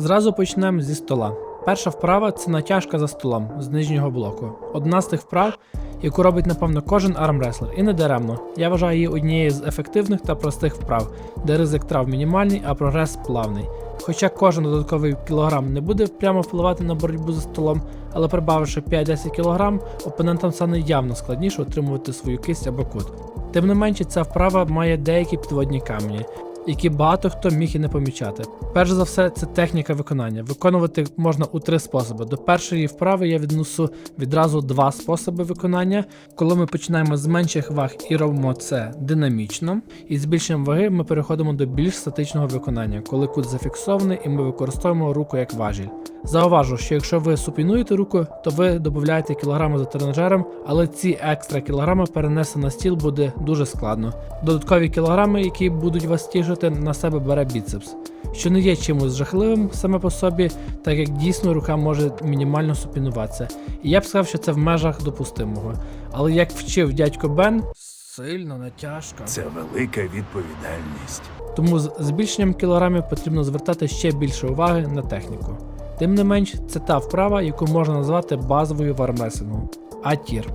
Зразу почнемо зі стола. Перша вправа це натяжка за столом з нижнього блоку. Одна з тих вправ, яку робить, напевно, кожен армреслер. І не даремно. Я вважаю її однією з ефективних та простих вправ, де ризик трав мінімальний, а прогрес плавний. Хоча кожен додатковий кілограм не буде прямо впливати на боротьбу за столом, але прибавивши 5-10 кг, опонентам стане явно складніше отримувати свою кисть або кут. Тим не менше, ця вправа має деякі підводні камені, які багато хто міг і не помічати. Перш за все, це техніка виконання. Виконувати можна у три способи. До першої вправи я віднесу відразу два способи виконання. Коли ми починаємо з менших ваг і робимо це динамічно, і з більшим ваги ми переходимо до більш статичного виконання, коли кут зафіксований і ми використовуємо руку як важіль. Зауважу, що якщо ви супінуєте руку, то ви додаєте кілограми за тренажером, але ці екстра кілограми перенести на стіл буде дуже складно. Додаткові кілограми, які будуть вас тішити, на себе бере біцепс, що не є чимось жахливим саме по собі, так як дійсно рука може мінімально супінуватися. І я б сказав, що це в межах допустимого. Але як вчив дядько Бен, сильно натяжка. Це велика відповідальність. Тому з збільшенням кілограмів потрібно звертати ще більше уваги на техніку. Тим не менш, це та вправа, яку можна назвати базовою в армресингу – А-тір.